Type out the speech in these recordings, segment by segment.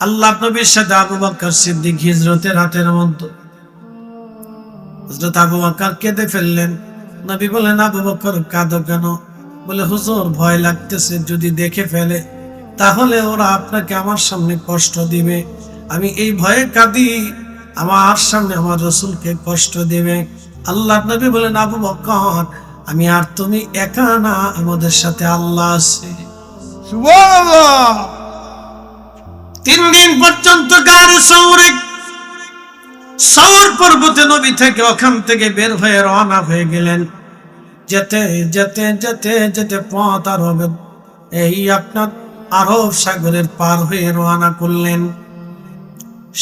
আল্লাহ নবীর সাথে আবু বকর সিদ্দিক হিজরতের হাতের মধ্যে হজরত আবু বকর কেঁদে ফেললেন। নবী বলেন আবু বকর, কাঁদো কেন? বলে, হুজুর, ভয় লাগতেছে, যদি দেখে ফেলে, তাহলে ওরা আপনাকে আমার সামনে কষ্ট দিবে। আমি এই ভয়ে কাঁদি, আমার সামনে আমার রসুলকে কষ্ট দিবে। আল্লাহ নবী বলেন আবু বকর, আমি আর তুমি একা না, আমাদের সাথে আল্লাহ আছে। সুবহানাল্লাহ! তিন দিন পর্যন্ত গার সৌরে সৌর পর্বতে নবী থেকে ওখান থেকে বের হয়ে রওনা হয়ে গেলেন। যেতে যেতে যেতে যেতে পথ আর হবে এই আপনার আরব সাগরের পার হয়ে রওনা করলেন।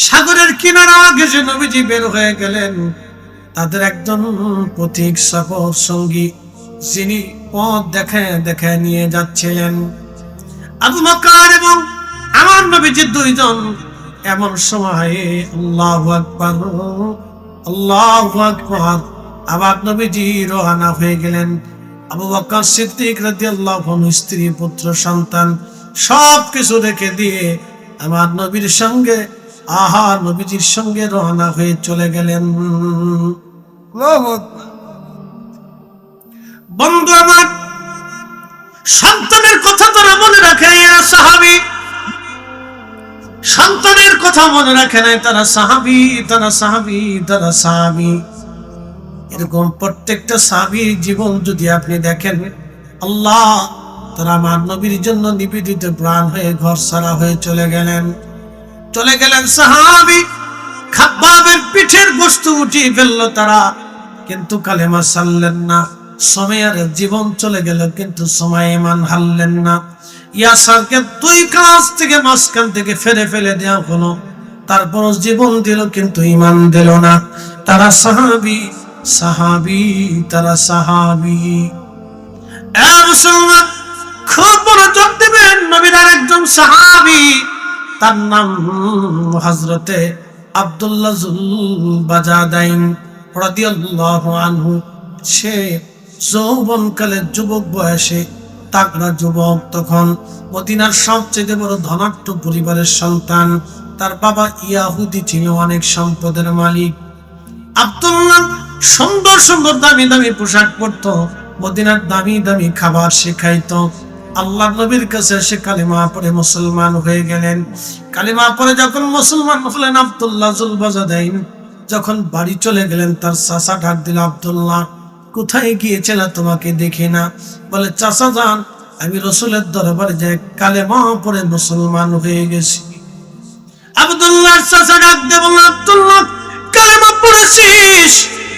সাগরের কিনারা ঘেসে নবীজি বের হয়ে গেলেন, তাদের একজন পথিক সফর সঙ্গী, যিনি পথ দেখে দেখে নিয়ে যাচ্ছিলেন। আবু বকর এবং আমার নবীজি দুইজন এমন সময়ে আল্লাহু আকবার আল্লাহু আকবার। আবার নবীজি রওনা হয়ে গেলেন। আবু বকর সিদ্দিক রাদিয়াল্লাহু আনহু স্ত্রী পুত্র সন্তান সব কিছু রেখে দিয়ে আমার নবীর সঙ্গে আহা নবীজির সঙ্গে রওনা হয়ে চলে গেলেন। আল্লাহু আকবার। বন্ধু আমার সন্তানের কথা তারা মনে রাখে সাহাবি। সন্তানের কথা মনে রাখে নাই, তারা সাহাবি তারা সাহাবি তারা সাহাবি। এরকম প্রত্যেকটা সাহাবির জীবন যদি আপনি দেখেন, আল্লাহ তারা আমার নবীর জন্য নিবেদিত প্রাণ হয়ে ঘর সারা হয়ে চলে গেলেন। চলে গেলেন সাহাবি, খাব্বাবের পিঠের বস্তু উঠিয়ে ফেলল তারা, কিন্তু কালেমা সারলেন না। সময়ের জীবন চলে গেল, কিন্তু সময় ইমান হারলেন না। ইয়াসারকে দুই কাজ থেকে মাঝখান থেকে ফেলে ফেলে দেওয়া হলো। তারপর জীবন দিল কিন্তু ইমান দিল না। তারা সাহাবি সাহাবি, তারা সাহাবি। খুব সাহাবি। তার নাম হজরতে বাজাদাইন সে যুবক বয়সে তাকড়া যুবক তখন মদিনার সবচেয়ে বড় ধনাঢ্য পরিবারের সন্তান। তার বাবা ইয়াহুদি ছিল, অনেক সম্পদের মালিক। আব্দুল্লাহ সুন্দর সুন্দর, দামি দামি পোশাক পরতো, মদিনার দামি দামি খাবার সে খাইতো আল্লাহ নবীর কাছে সে কালিমা পড়ে মুসলমান হয়ে গেলেন। কালিমা পড়ে যখন মুসলমান হলেন, আব্দুল্লাহ জুলবাজাদাইন যখন বাড়ি চলে গেলেন, তার চাষা ডাক দিল, আব্দুল্লাহ কোথায় গিয়েছিল তোমাকে দেখি না? বলে চাষা যান আমি রসুলের দরবারে যাই, কালেমা মহাপরে মুসলমান হয়ে গেছি। আব্দুল্লাহ আব্দুল্লাহ, কালেমা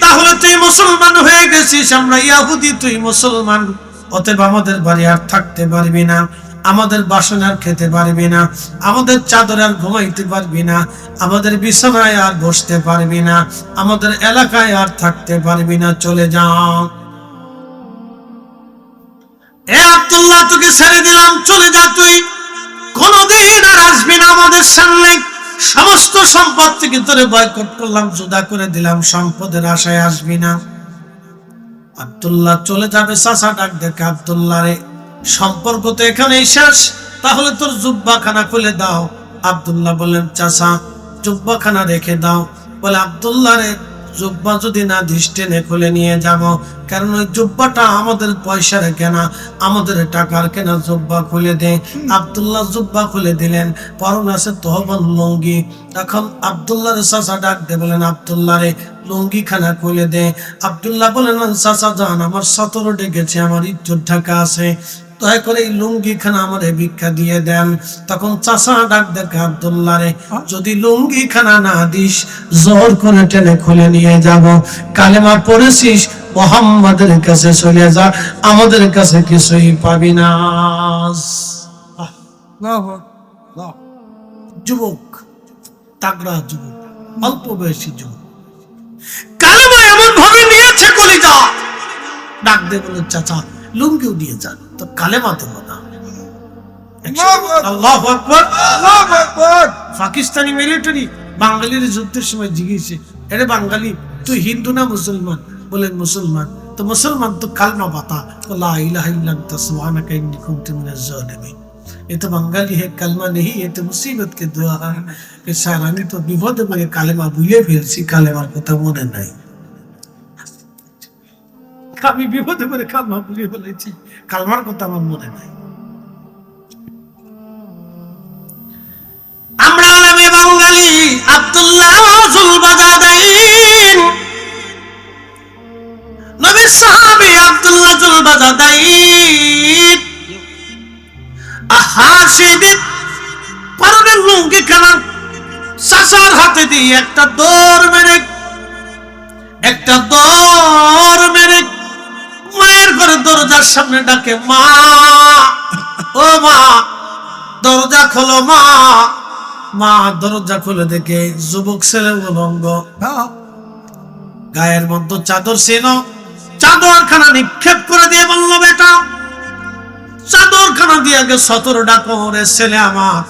তাহলে তুই মুসলমান হয়ে গেছিস, আমরা ইয়াহুদি, তুই মুসলমান। আমাদের বাড়ি আর থাকতে পারবি না। আমাদের বাসন আর খেতে পারবি না, আমাদের চাদর আর ঘুমাইতে পারবি না, আমাদের বিছানায় আর বসতে পারবি না, আমাদের এলাকায় আর থাকতে পারবি না, চলে যাও আব্দুল্লাহ, তোকে ছেড়ে দিলাম, চলে যা তুই। কোনদিন আর আসবি না আমাদের সামনে। সমস্ত সম্পদ থেকে তোরে বয়কট করলাম, জুদা করে দিলাম, সম্পদের আশায় আসবি না। আব্দুল্লাহ চলে যাবে, চাচা ডাক দেখে আব্দুল্লাহ রে। সম্পর্ক তো এখানেই শেষ। তাহলে তোর জুব্বাখানা খুলে দাও। আব্দুল্লাহ বলেন চাচা, জুব্বাখানা রেখে দাও। বলে আব্দুল্লাহ রে জুব্বা যদি না দৃষ্টেনে খুলে নিয়ে যাব। কারণ ওই জুব্বাটা আমাদের পয়সার কেনা আমাদের টাকার কেনা জুব্বা খুলে দে। আব্দুল্লাহ জুব্বা খুলে দিলেন। পরন আছে তহবন লুঙ্গি। তখন আব্দুল্লাহ চাচা ডাক দে বলেন আব্দুল্লাহ রে লুঙ্গি খানা খুলে দে। আব্দুল্লাহ বলেন চাচা যান আমার সতর ডেকেছে আমার ইজ্জত ঢাকা আছে। দয়া করে এই লুঙ্গি খানা আমারে ভিক্ষা দিয়ে দেন। তখন চাষা ডাক দেখে আব্দুল্লাহ রে, যদি লুঙ্গি খানা না দিস, জোর করে টেনে খুলে নিয়ে যাব। কালেমা পড়েছিস, মোহাম্মদের কাছে চলে যা, আমাদের কাছে কিছুই পাবি না। যুবক, তাগড়া যুবক, অল্প বয়সী যুবক। কালেমা এমন ভাবে নিয়েছে কলিজা। ডাক দে বলে চাচা। লুঙ্গিও দিয়ে যান তো কালেমা দেবো না আল্লাহ আকবর আল্লাহু আকবার পাকিস্তানি মিলিটারি বাঙালির যুদ্ধের সময় জিজ্ঞেসে আরে বাঙালি তুই হিন্দু না মুসলমান বলেন মুসলমান তো মুসলমান তো কালমা পাতা লা ইলাহা ইল্লা আনতা সুবহানাকা ইন্নী কুনতু মিনাজ জালিমিন ये तो बंगाली है कलमा नहीं ये तो मुसीबत के दुआ है कि স্যার আমি তো বিপদে পড়ে কালেমা ভুলে ফেলছি কালেমার কথা মনে নাই আমি বিপদে পড়ে কালমা ভুলে ফেলেছি কালমার কথা আমার মনে নাই। আমরা বাঙালি, আব্দুল্লাহ সাহাবী আব্দুল্লাহ লুঙ্গি হাতে দিয়ে একটা দৌড় মেরে, একটা দৌড় মেরে মায়ের ঘরে দরজার সামনে ডাকে, মা, ও মা, দরজা খোলো মা। মা দরজা খুলে দেখে যুবক ছেলে উলঙ্গ। গায়ের মধ্যে চাদর ছিল। চাদরখানা নিক্ষেপ করে দিয়ে বলল, বেটা, চাদরখানা দিয়ে আগে সতর ডাকো রে ছেলে আমার।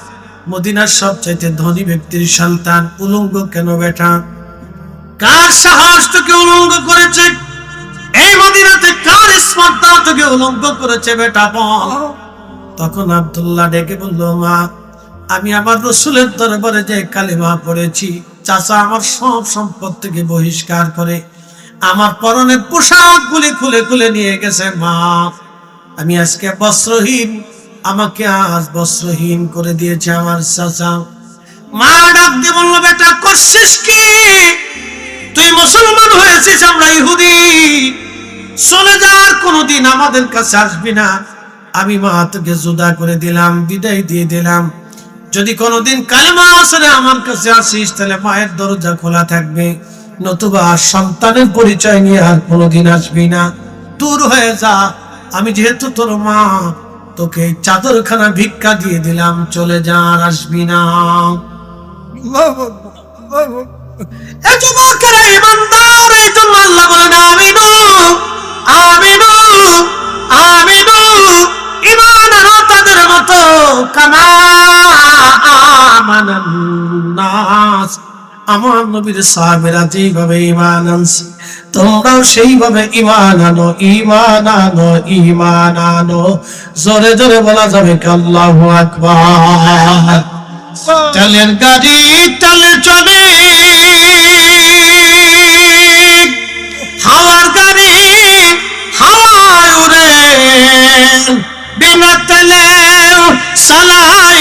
মদিনার সবচাইতে ধনী ব্যক্তির সন্তান উলঙ্গ কেন বেটা? কার সাহস তোকে উলঙ্গ করেছে? এই মদিনাতে কার স্পর্ধা তোকে উলঙ্গ করেছে বেটা বল তখন আব্দুল্লাহ ডেকে বলল, মা, আমি আমার রসুলের দরবারে যে কালিমা পড়েছি, চাচা আমার সব সম্পদ থেকে বহিষ্কার করে আমার পরনের পোশাক গুলি খুলে খুলে নিয়ে গেছে, মা। আমি আজকে বস্ত্রহীন, আমাকে আজ বস্ত্রহীন করে দিয়েছে আমার চাচা। মা ডাক দিয়ে বলল, বেটা, করছিস কি? তুই মুসলমান হয়েছিস, আমরা ইহুদি। চলে যাওয়ার কোনোদিন আমাদের কাছে আসবি না। আমি মা তোকে জুদা করে দিলাম বিদায় দিয়ে দিলাম। যদি কোনোদিন কালেমা আসলে আমার কাছে আসিস তাহলে মায়ের দরজা খোলা থাকবে। নতুবা সন্তানের পরিচয় নিয়ে আর কোনোদিন আসবি না। দূর হয়ে যা আমি যেহেতু তোর মা তোকে চাদরখানা ভিক্ষা দিয়ে দিলাম চলে যা আর আসবি না। এই জন্য আল্লাহ বলেন আমিনু আমার নবীর যেইভাবে ইমান আনছে, তোমরাও সেইভাবে ইমান আনো ইমান আনো ইমান আনো। জোরে জোরে বলা যাবে আল্লাহু আকবার। চালের গাড়ি চালে চলে। হাওয়ার গাড়ি হাওয়ায় উড়ে। সালাই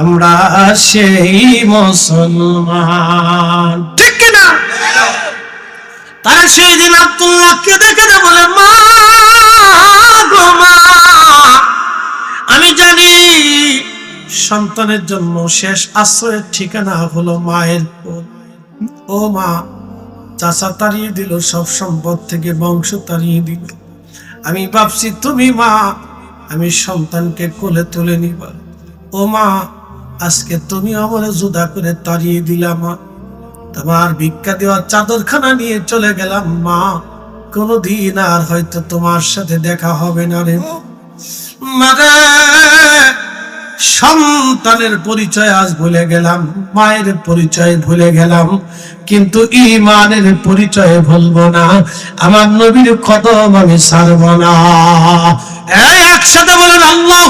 আমরা সেই মুসলমান। ঠিক তারা সেই দিন দেখে না বলে, মা আমি জানি সন্তানের জন্য শেষ আশ্রয়ের ঠিকানা হলো মায়ের। ও মা চাচা তাড়িয়ে দিল, সব সম্পদ থেকে বংশ তাড়িয়ে দিল। আমি ভাবছি, তুমি মা, আমি সন্তানকে কোলে তুলে নিবা। ও মা, আজকে তুমি আমার জুদা করে তাড়িয়ে দিলাম মা। তোমার ভিক্ষা দেওয়া চাদরখানা নিয়ে চলে গেলাম মা। কোনদিন আর হয়তো তোমার সাথে দেখা হবে না রে মারে সন্তানের পরিচয় আজ ভুলে গেলাম, মায়ের পরিচয় ভুলে গেলাম, কিন্তু ইমানের পরিচয় ভুলবো না, আমার নবীর কদম আমি ছাড়ব না। একসাথে বলেন আল্লাহ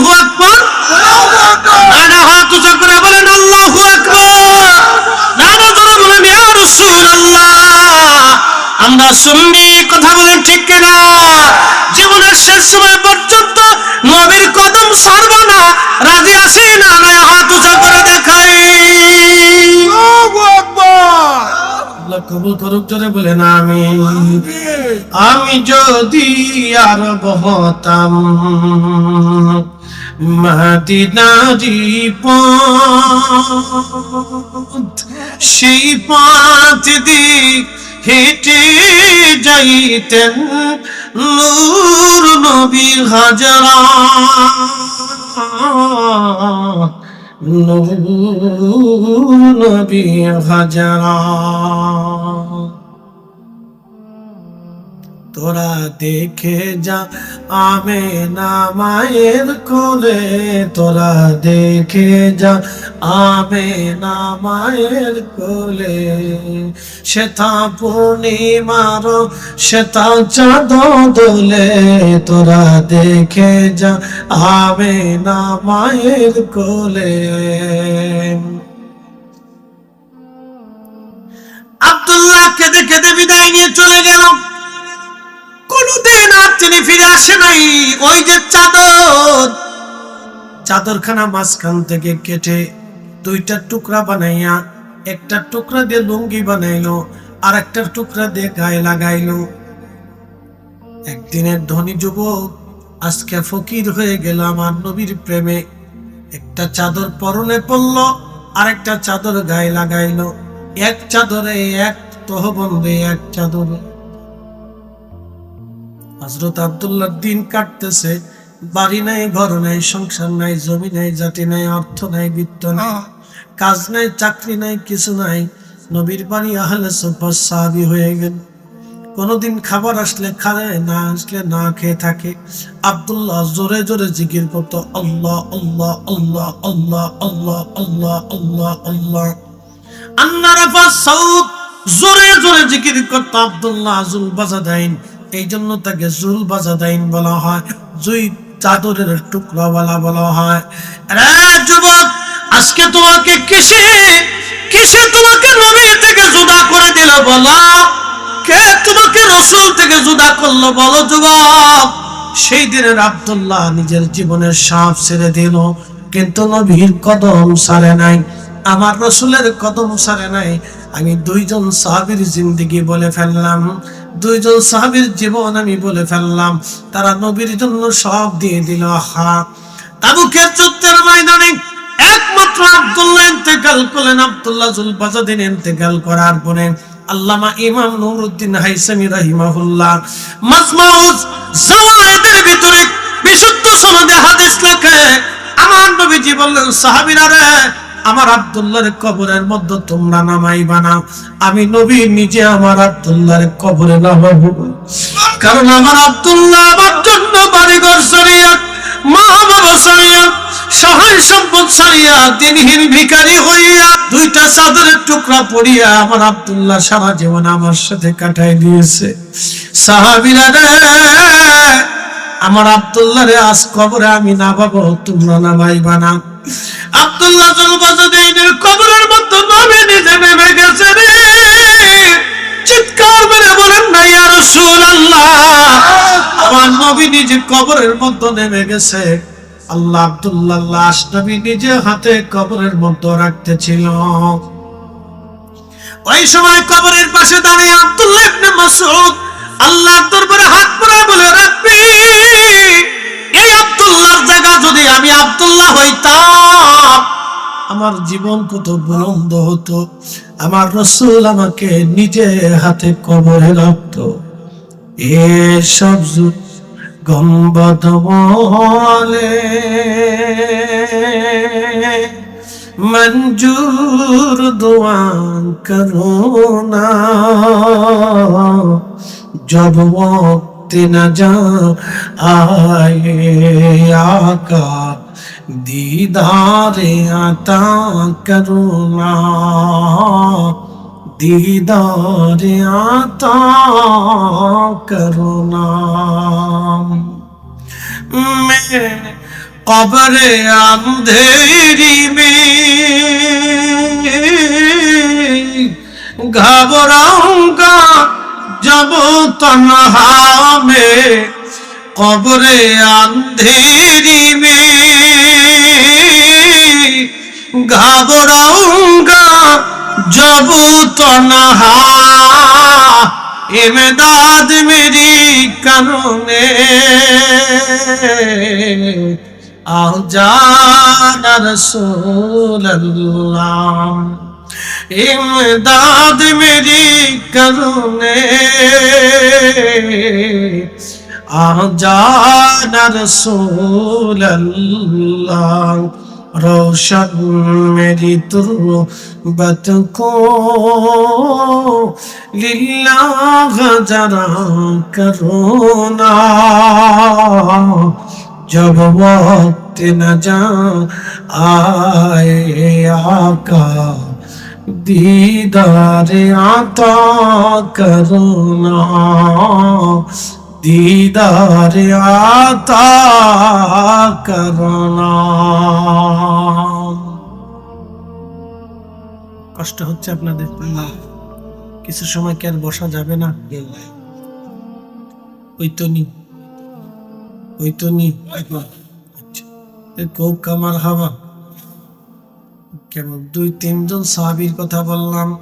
বলেন আল্লাহু আমরা শুনবি কথা বলেন ঠিক কিনা? জীবনের শেষ সময় পর্যন্ত নবীর কদম ছাড়ব না রাজি আছি না? নয় হাত উঁচু করে দেখাই। কবুল করুক জোরে বলেন আমি আমি যদি আর বহতাম মদিনারি পথ সেই পথ দিক হেঁটে যাইতেন নূর নবী হাজারা। নূর নবী হাজারা। তোরা দেখে যা আমে না মায়ের কোলে। তোরা দেখে যা আমে না মায়ের কোলে। সেথা পূর্ণিমার সেথা চাঁদ দোলে। তোরা দেখে যা আমে না মায়ের কোলে। আব্দুল্লাহ কেঁদে কেঁদে বিদায় নিয়ে চলে গেল। কোনদিন আর তিনি ফিরে আসে নাই। ওই যে চাদর। চাদরখানা মাঝখান থেকে কেটে দুইটা টুকরা বানাইয়া একটা টুকরা দিয়ে লুঙ্গি বানাইলো, আর একটা টুকরা দিয়ে গায়ে লাগাইলো। একদিনের ধনী যুবক আজকে ফকির হয়ে গেল আমার নবীর প্রেমে। একটা চাদর পরনে পড়ল, আর একটা চাদর গায়ে লাগাইলো। এক চাদরে এক তহবন্দে, এক চাদরে হজরত আব্দুল্লাহ দিন কাটতেছে। বাড়ি নাই ঘর নাই সংসার নাই জমি নাই জাতি নাই অর্থ নাই বিত্ত নাই কাজ নাই চাকরি নাই কিছু নাই। নবীর বাড়ি আহলে সুপার সাহাবি হয়ে গেল। কোনোদিন খাবার আসলে খায় না আসলে না খেয়ে থাকে। আব্দুল্লাহ জোরে জোরে জিকির করতো আল্লাহ আল্লাহ আল্লাহ আল্লাহ আল্লাহ আল্লাহ আল্লাহ আল্লাহ। আন্না রাফা সাউদ জোরে জোরে জিকির করতো আব্দুল্লাহ জুল বাজাদাইন। এই জন্য তাকে জুল বাজাদাইন বলা হয়, জুই চাদরের টুকরা বলা বলা হয়। আজকে তোমাকে কিসে কিসে তোমাকে নবী থেকে জুদা করে দিল বলো? কে তোমাকে রসুল থেকে জুদা করল বলো যুবক? সেই দিনের আব্দুল্লাহ নিজের জীবনের সাপ ছেড়ে দিল, কিন্তু নবীর কদম সারে নাই, আমার রসুলের কদম সারে নাই। আমি দুইজন সাহাবীর জিন্দিগি বলে ফেললাম। দুইজন সাহাবীর জীবন আমি বলে ফেললাম। তারা নবীর জন্য সব দিয়ে দিল। হা তাবুকের যুদ্ধের ময়দানে একমাত্র আব্দুল্লাহ ইন্তেকাল করলেন। আব্দুল্লাহ জুল বাজাদিন ইন্তেকাল করার পরে আল্লামা ইমাম নুরুদ্দিন হাইসামি রাহিমাহুল্লাহ মাজমাউজ জাওয়ায়েদের ভিতরে বিশুদ্ধ সনদে হাদিস লেখে, আমার নবীজি বললেন, সাহাবীরা রে আমার আব্দুল্লাহর কবরের মধ্যে তোমরা নামাইবা না। আমি নবী, নিজে আমার আব্দুল্লাহর কবরে নামাবো। কারণ আমার আব্দুল্লাহ আমার জন্য বাড়িঘর সরিয়া, মা বাবা সরিয়া, সহায় সম্পদ দিনহীন হইয়া, দুইটা চাদরের টুকরা পড়িয়া আমার আব্দুল্লাহ সারা জীবন আমার সাথে কাটাই দিয়েছে। সাহাবিরা রে, আমার আব্দুল্লাহ রে আজ কবরে আমি না পাবো তোমরা নামাইবা না। আব্দুল্লাহ নবী নিজে নেমে গেছে রে। চিৎকার মেরে বলেন না ইয়া রাসূলুল্লাহ, আমার নবী নিজে কবরের মধ্যে নেমে গেছে। আল্লাহ আব্দুল্লাহ লাশ নবী নিজে হাতে কবরের মধ্যে রাখতেছিল। ওই সময় কবরের পাশে দাঁড়িয়ে আব্দুল্লাহ ইবনে মাসউদ আল্লাহর দরবারে হাত পড়ে বলে, রাব্বি, এই আব্দুল্লাহর জায়গা যদি আমি আব্দুল্লাহ হইতাম আমার জীবন কত বুলন্দ হতো, আমার রসুল আমাকে নিজে হাতে কবরে রাখত। এসব গম্বদ বলে মঞ্জুর দোয়ান করোনা জব না যা আয়ে আকা دیدار عطا کرنا دیدار عطا کرنا میں قبر اندھیری میں گھبراؤں گا جب تنہا میں قبر اندھیری میں ঘাবরাউঙ্গা জব তনহা এমদাদ মেরি কারণে আজান রসুল্লাহ ইমদাদ মেরি করুণে আজান রসুল্লাহ روشن میری تربت کو للہ ذرا کرونا جب وقت نہ جا آئے آقا دیدار عطا کرونا دیدار عطا কষ্ট হচ্ছে আপনাদের? কিছু সময় কে আর বসা যাবে না? ওই তো নি। ওই কোক আচ্ছা। কামার হাবা। কেমন দুই তিনজন সাহাবির কথা বললাম।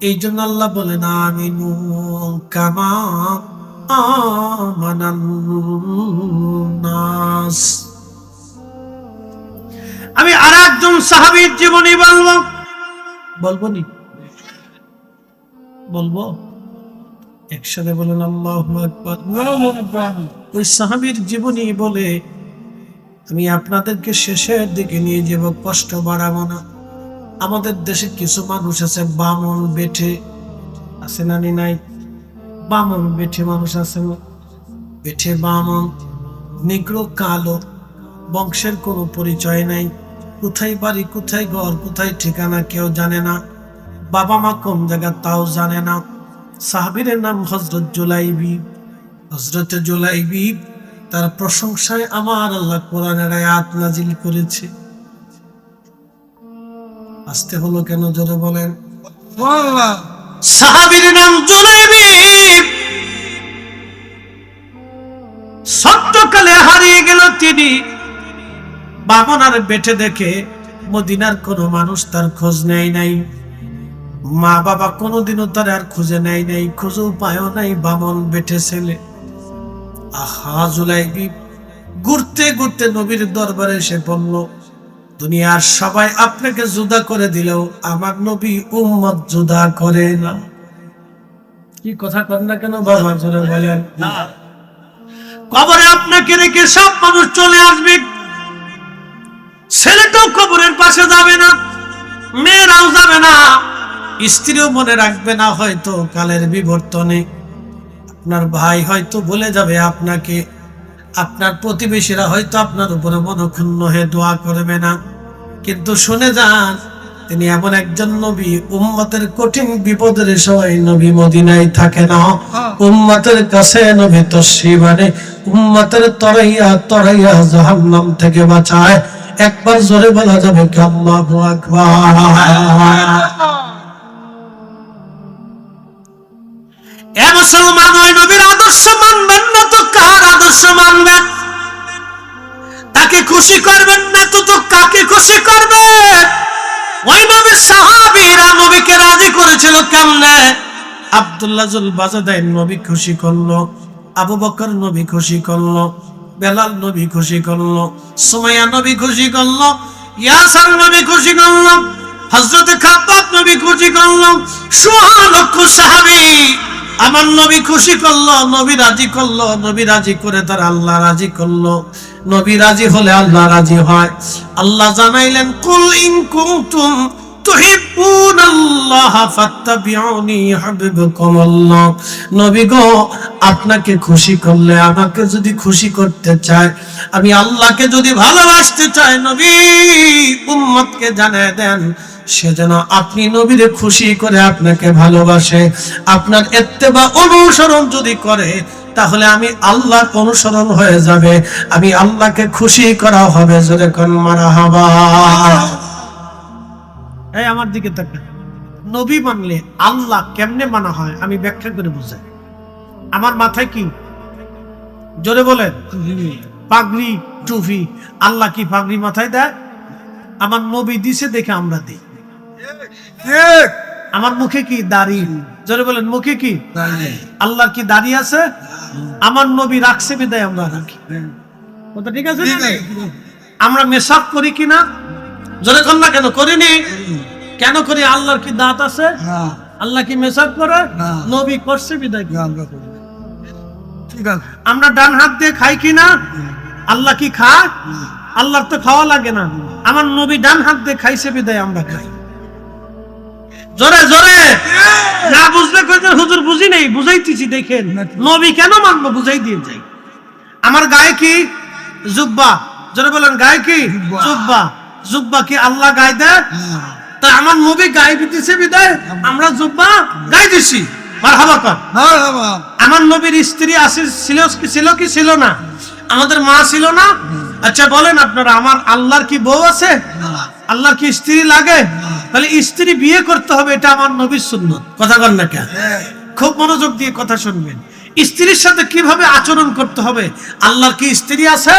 এই জন্য আল্লাহ বলেন আমিনু কামা আমানান নাস আমি আর একজন সাহাবীর জীবনী বলব। বলব নি? বলব? একসাথে বলেন আল্লাহু ওই সাহাবীর জীবনী বলে আমি আপনাদেরকে শেষের দিকে নিয়ে যাব কষ্ট বাড়াবো না। আমাদের দেশে কিছু মানুষ আছে বামন বেঠে আছে না নি নাই? বামন বেঠে মানুষ আছে বেঠে বামন, নিগ্র, কালো। বংশের কোনো পরিচয় নাই। কোথায় বাড়ি, কোথায় ঘর, কোথায় ঠিকানা কেউ জানে না। বাবা মা কোন জায়গা তাও জানে না। সাহাবির নাম হজরত জুলাইবি। হজরত জোলাইবি তার প্রশংসায় আমার আল্লাহ কোরআনের আয়াত নাজিল করেছে। আসতে হলো কেন জোরে বলেন? আল্লাহ সাহাবীর নাম জুলাইবি সত্যকালে হারিয়ে গেল তিনি। বামনার বেটে দেখে মদিনার কোনো মানুষ তার খোঁজ নেয় নাই। মা বাবা কোনোদিনও তার আর খুঁজে নেয় নাই, খুঁজেও পায়ও নাই বামন বেটে ছেলে। আহা জুলাইবি ঘুরতে ঘুরতে নবীর দরবারে এসে বলল দুনিয়ার সবাই আপনাকে জুদা করে দিলেও আমার নবী উম্মত জুদা করে না। কি কথা কর না কেন বাবা জোরে বলেন। কবরে আপনাকে রেখে সব মানুষ চলে আসবে। ছেলেটাও কবরের পাশে যাবে না মেয়েরাও যাবে না। স্ত্রীও মনে রাখবে না হয়তো কালের বিবর্তনে। আপনার ভাই হয়তো বলে যাবে আপনাকে। আপনার প্রতিবেশীরা হয়তো আপনার উপরে মনক্ষুণ্ণ হয়ে দোয়া করবে না। কিন্তু শুনে যান তিনি এমন একজন নবী উম্মতের কঠিন বিপদের সময় নবী মদিনায় থাকে না। উম্মতের কাছে নবী তসিবানে উম্মতের তরাইয়া তরাইয়া জাহান্নাম থেকে বাঁচায়। একবার জোরে বলা যাবে আল্লাহু আকবার। এ মুসলমান ওই নবীর আদর্শ মানবেন না তো কার আদর্শ মানবেন? তাকে খুশি করবেন না তো তো কাকে খুশি করবে ওই নবীর সাহাবীরা নবীকে রাজি করেছিল কেমনে? আব্দুল্লাহ জুল বাজাদাই নবী খুশি করল, আবু বকর নবী খুশি করল, বেলাল নবী খুশি করল, সুমাইয়া নবী খুশি করল, ইয়াসার নবী খুশি করল, হযরত খাব্বাব নবী খুশি করল সোয়া লক্ষ সাহাবী আমার নবী খুশি করল, নবী রাজি করল, নবী রাজি করে তার আল্লাহ রাজি করল। নবী রাজি হলে আল্লাহ রাজি হয়। আল্লাহ জানাইলেন, কুল ইন কুনতুম তুহিব্বুন আল্লাহ ফাত্তাবিউনি ইউহিব্বুকুমুল্লাহ নবী গো, আপনাকে খুশি করলে, আমাকে যদি খুশি করতে চায়, আমি আল্লাহকে যদি ভালোবাসতে চাই, নবী, উম্মতকে জানিয়ে দেন, সে যেন আপনি নবীরে খুশি করে আপনাকে ভালোবাসে। আপনার এত্তেবা অনুসরণ যদি করে তাহলে আমি আল্লাহর অনুসরণ হয়ে যাবে। আমি আল্লাহকে খুশি করা হবে কোন মারা হবা এই আমার দিকে তাকা নবী মানলে আল্লাহ কেমনে মানা হয়, আমি ব্যাখ্যা করে বুঝাই। আমার মাথায় কি? জোরে বলেন। পাগড়ি, টুপি, আল্লাহ কি পাগড়ি মাথায় দেয়? আমার নবী দিছে দেখে আমরা দিই। ঠিক। আমার মুখে কি দাড়ি? জোরে বলেন মুখে কি? আল্লাহর কি দাড়ি আছে? আমার নবী রাখছে বিদায় আমরা রাখি। কথা ঠিক আছে। আমরা মেসাক করি কিনা জোরে কর না কেন? করিনি কেন করি? আল্লাহর কি দাঁত আছে? আল্লাহ কি মেসাক করে? নবী করছে বিদায় আমরা ডান হাত দিয়ে খাই কিনা আল্লাহ কি খায়? আল্লাহর তো খাওয়া লাগে না। আমার নবী ডান হাত দিয়ে খাইছে বিদায় আমরা খাই। জোরে জোরে। না বুঝলে কইতে হুজুর বুঝি নেই? বুঝাইতেছি দেখেন। নবী কেন মানবো বুঝাই দিয়ে যাই। আমার গায়ে কি জুব্বা? জোরে বলেন গায়ে কি জুব্বা। জুব্বা? কি আল্লাহ গায়ে দেয়? তা আমার নবী গায়ে দিতেছে বিদায় আমরা জুব্বা গায়ে দিছি। আমার নবীর স্ত্রী আছে ছিল কি ছিল কি ছিল না? আমাদের মা ছিল না? আচ্ছা বলেন আপনারা আমার আল্লাহর কি বউ আছে? আল্লাহর কি স্ত্রী লাগে? তাহলে স্ত্রী বিয়ে করতে হবে এটা আমার নবীর সুন্নত। কথা বল না কেন? খুব মনোযোগ দিয়ে কথা শুনবেন। স্ত্রীর সাথে কীভাবে আচরণ করতে হবে? আল্লাহর কি স্ত্রী আছে?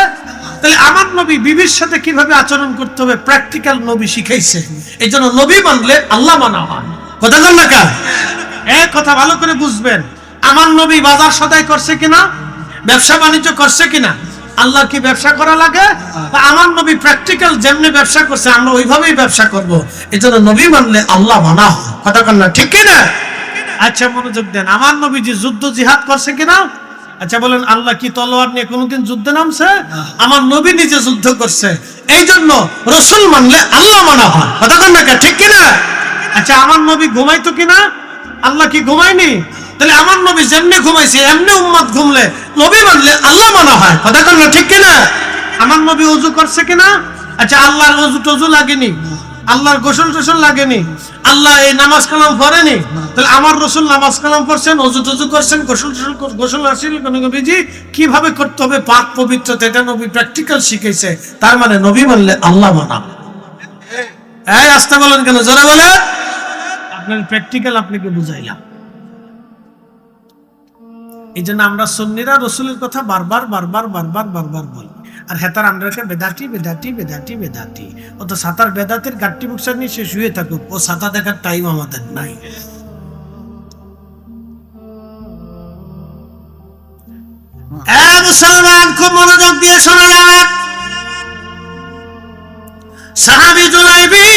তাহলে আমার নবী বিবির সাথে কীভাবে আচরণ করতে হবে? প্র্যাকটিক্যাল নবী শিখাইছে। এই জন্য নবী মানলে আল্লাহ মানা হয়। কথা বল না কেন? এক কথা ভালো করে বুঝবেন। আমার নবী বাজার সদাই করছে কিনা? ব্যবসা বাণিজ্য করছে কিনা? আল্লাহ কি ব্যবসা করা লাগে? আমার নবী প্র্যাকটিক্যাল যেমনি ব্যবসা করছে আমরা ওইভাবেই ব্যবসা করব। এই জন্য নবী মানলে আল্লাহ মানা কথা কন না ঠিক কিনা? আচ্ছা মনোযোগ দেন। আমার নবী যে যুদ্ধ জিহাদ করছে কিনা? আচ্ছা বলেন আল্লাহ কি তলোয়ার নিয়ে কোনোদিন যুদ্ধে নামছে? আমার নবী নিজে যুদ্ধ করছে। এই জন্য রসুল মানলে আল্লাহ মানা হয়। কথা কন না ঠিক কিনা? আচ্ছা আমার নবী ঘুমাইতো কিনা? আল্লাহ কি ঘুমায়নি? তাহলে আমার নবী যেমনি ঘুমাইছে, এমনি উম্মত ঘুমলে নবী মানলে আল্লাহ মানা হয়। কথা না ঠিক কিনা? আমার নবী উজু করছে কিনা? আচ্ছা আল্লাহর উজু টজু লাগেনি? আল্লাহর গোসল টোসল লাগেনি? আল্লাহ এই নামাজ কালাম পড়েনি? তাহলে আমার রসুল নামাজ কালাম করছেন অজু টজু করছেন, গোসল টোসল গোসল আসিল নবীজি, কীভাবে করতে হবে? পাক পবিত্র এটা নবী প্র্যাকটিক্যাল শিখেছে তার মানে নবী মানলে আল্লাহ মানা। এই আসতে বলেন কেন? জোরে বলে আপনার প্র্যাকটিক্যাল আপনাকে বুঝাইলাম? এই জন্য আমরা সন্নিরা রসুলের কথা বারবার বারবার বারবার বারবার বলি। আর হেতার আমরাকে বেদাটি বেদাটি বেদাটি বেদাটি ও তো সাঁতার বেদাতের গাট্টি বুকসার নিয়ে সে শুয়ে থাকুক। ও সাঁতার দেখার টাইম আমাদের নাই। মুসলমান, খুব মনোযোগ দিয়ে শোনা যাবে সাহাবি জুলাইবি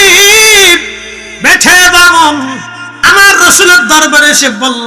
বেঠে বামন, আমার রসুলের দরবারে সে বলল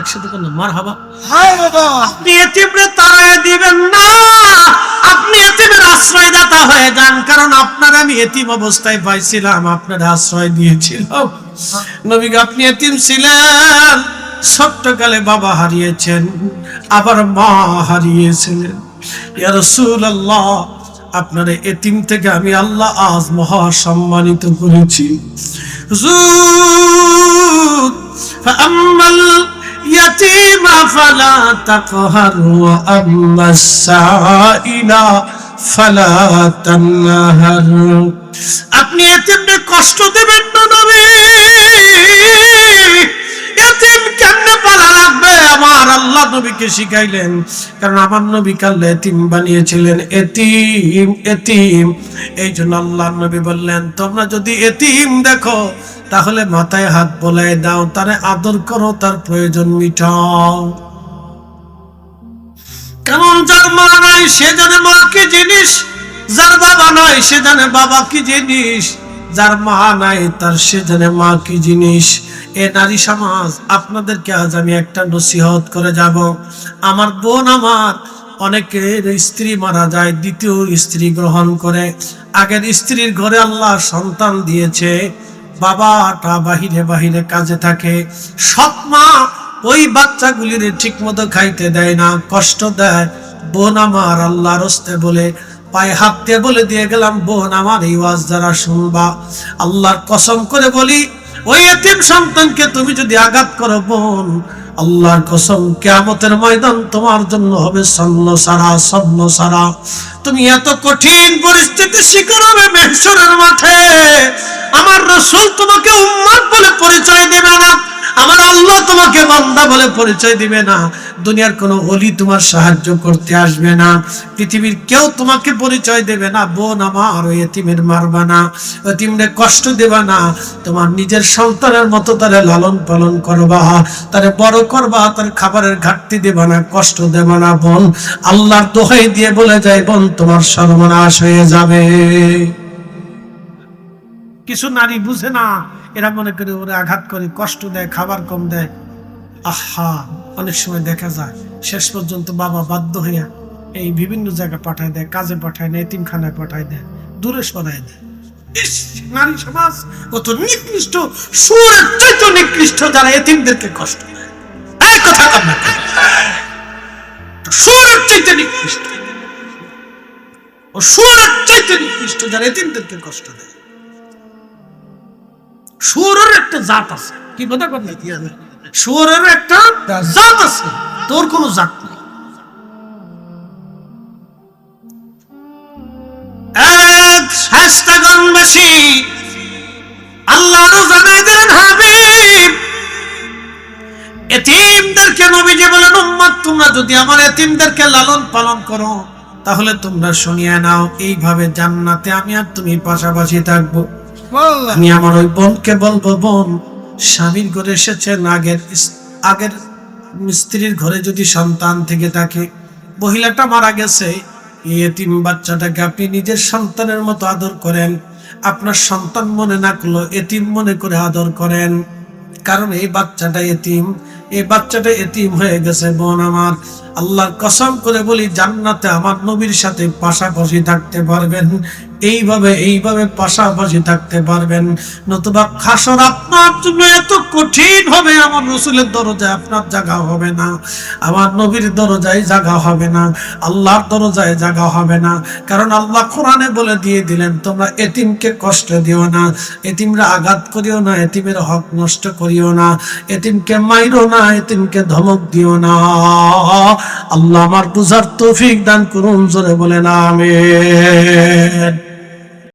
একসাথে কোন মারহাবা মারহাবা আপনি এতিমরে তাড়ায় দিবেন না আপনি এতিমের আশ্রয়দাতা হয়ে যান কারণ আপনার আমি এতিম অবস্থায় পাইছিলাম আপনার আশ্রয় দিয়েছিলাম নবীকে আপনি এতিম ছিলেন ছোট্টকালে বাবা হারিয়েছেন আবার মা হারিয়েছিলেন ইয়া রাসূলুল্লাহ আপনার এতিম থেকে আমি আল্লাহ আজ মহা সম্মানিত করেছি হুজুর فأما اليتيم فلا تقهر وأما السائل فلا تنهر আপনি এতিমকে কষ্ট দেবেন না নবী তোমরা যদি এতিম দেখো, তাহলে মাথায় হাত বোলাই দাও, তারে আদর করো, তার প্রয়োজন মিটাও। কারণ যার মা নাই, সে জানে মা কি জিনিস। যার বাবা নাই, সে জানে বাবা কি জিনিস। যার মা নাই, তার সে জানে মা কি জিনিস। এ নারী সমাজ, আপনাদেরকে আজ আমি একটা নসিহত করে যাব। আমার বোন আমার, অনেকের স্ত্রী মারা যায়, দ্বিতীয় স্ত্রী গ্রহণ করে। আগের স্ত্রীর ঘরে আল্লাহ সন্তান দিয়েছে। বাবাটা বাহিরে বাহিরে কাজে থাকে। সৎ মা ওই বাচ্চাগুলির ঠিক মতো খাইতে দেয় না, কষ্ট দেয়। বোন আমার আল্লাহর হস্তে বলে, পায়ে হাত দিয়ে বলে দিয়ে গেলাম, বোন আমার এই ওয়াজ যারা শুনবা, আল্লাহর কসম করে বলি ওই এতিম সন্তানকে তুমি যদি আঘাত করো, বোন, আল্লাহর কসম, কেয়ামতের ময়দান তোমার জন্য হবে সন্ন সারা, সল্ল সারা। তুমি এত কঠিন পরিস্থিতি শিকার হবে মেহসরের মাঠে। আমার রসুল তোমাকে উম্মাদ বলে পরিচয় দেবে না। আমার আল্লাহ তোমাকে বান্দা বলে পরিচয় দিবে না। দুনিয়ার কোনো অলি তোমার সাহায্য করতে আসবে না। পৃথিবীর কেউ তোমাকে পরিচয় দেবে না। বোন আমার ওই এতিমের মারবা না। এতিমরে কষ্ট দেবা না। তোমার নিজের সন্তানের মতো তারে লালন পালন করবা। তারে বড় করবা। তার খাবারের ঘাটতি দেবা না, কষ্ট দেবা না, বোন। আল্লাহর দোহাই দিয়ে বলে যায়, বোন, তোমার সর্বনাশ হয়ে যাবে। কিছু নারী বুঝে না। এরা মনে করে ওরা আঘাত করে, কষ্ট দেয়, খাবার কম দেয়। আহা, অনেক সময় দেখা যায়, শেষ পর্যন্ত বাবা বাধ্য হইয়া এই বিভিন্ন জায়গায় পাঠায় দেয়, কাজে পাঠায় দেয় এতিমখানায় পাঠায় দেয়, দূরে সরায় দেয়। নারী সমাজ কত নিকৃষ্ট নিকৃষ্ট যারা এতিমদেরকে কষ্ট না কষ্ট দেয়। সুরের একটা জাত আছে। কি কথা কথা সুরের একটা জাত আছে তোর কোনো জাত নেই। এক শাস্তাগণবাসী আল্লাহর জানাই দিলেন হাবিব? এতিমদেরকে নবীজি বলেন উম্মত তোমরা যদি আমার এতিমদেরকে লালন পালন করো তাহলে তোমরা শুনিয়ে নাও এইভাবে জান্নাতে আমি আর তুমি পাশাপাশি থাকব। আল্লাহ আমি আমার ওই বোনকে বলব বোন স্বামীর ঘরে এসেছেন আগের আগের স্ত্রীর ঘরে যদি সন্তান থেকে থাকে। মহিলাটা মারা গেছে। এতিম বাচ্চাটাকে আপনি নিজের সন্তানের মতো আদর করেন। আপনার সন্তান মনে না করল এতিম মনে করে আদর করেন। কারণ এই বাচ্চাটা এতিম। এই বাচ্চাটা এতিম হয়ে গেছে, বোন আমার। আল্লাহর কসম করে বলি, জান্নাতে আমার নবীর সাথে পাশাপাশি থাকতে পারবেন। এইভাবে এইভাবে পাশাপাশি থাকতে পারবেন। নতুবা খাসর আপনার জন্য এত কঠিন হবে, আমার রসুলের দরজায় আপনার জায়গা হবে না। আমার নবীর দরজায় জায়গা হবে না, আল্লাহর দরজায় জায়গা হবে না। কারণ আল্লাহ কোরআনে বলে দিয়ে দিলেন, তোমরা এতিমকে কষ্ট দিও না, এতিমরা আঘাত করিও না, এতিমের হক নষ্ট করিও না। এতিমকে মাইরো না এতিমকে ধমক দিও না। আল্লাহ আমার বুঝার তৌফিক দান করুন জোরে বলেন আমেন।